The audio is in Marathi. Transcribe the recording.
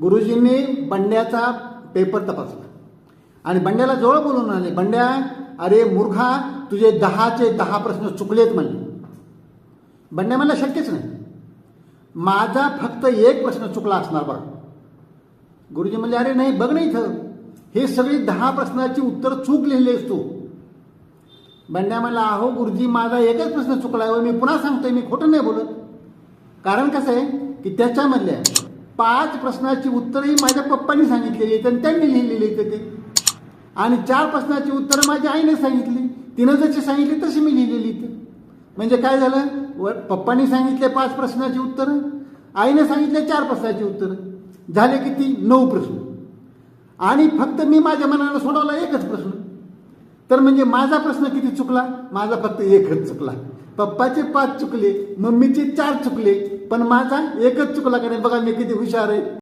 गुरुजींनी बंड्याचा पेपर तपासला. आणि बंड्याला जवळ बोलून आले बंड्या अरे मूर्खा तुझे दहाचे दहा प्रश्न चुकलेत म्हणले. बंड्या मला शक्यच नाही. माझा फक्त एक प्रश्न चुकला असणार बघ. गुरुजी म्हणले अरे नाही बघ नाही इथं. हे सगळी दहा प्रश्नाची उत्तर चूक लिहिलेस तू. बंड्या म्हणला अहो गुरुजी माझा एकच प्रश्न चुकला आहे मी पुन्हा सांगतोय मी खोटं नाही बोलत. कारण कसं आहे की त्याच्यामधल्या पाच प्रश्नाची उत्तरही माझ्या पप्पांनी सांगितलेली आहेत आणि त्यांनी लिहिलेली आहेत ते. आणि चार प्रश्नाची उत्तरं माझ्या आईने सांगितली. तिनं जशी सांगितली तशी मी लिहिलेली इथे म्हणजे काय झालं? व पप्पांनी सांगितले पाच प्रश्नाची उत्तरं आईने सांगितले चार प्रश्नाची उत्तरं. झाले किती? नऊ प्रश्न. आणि फक्त मी माझ्या मनानं सोडवला एकच प्रश्न. तर म्हणजे माझा प्रश्न किती चुकला? माझा फक्त एकच चुकला. पप्पाचे पाच चुकले मम्मीचे चार चुकले. पण माझा एकच चुकला कारण बघा मी किती हुशार आहे.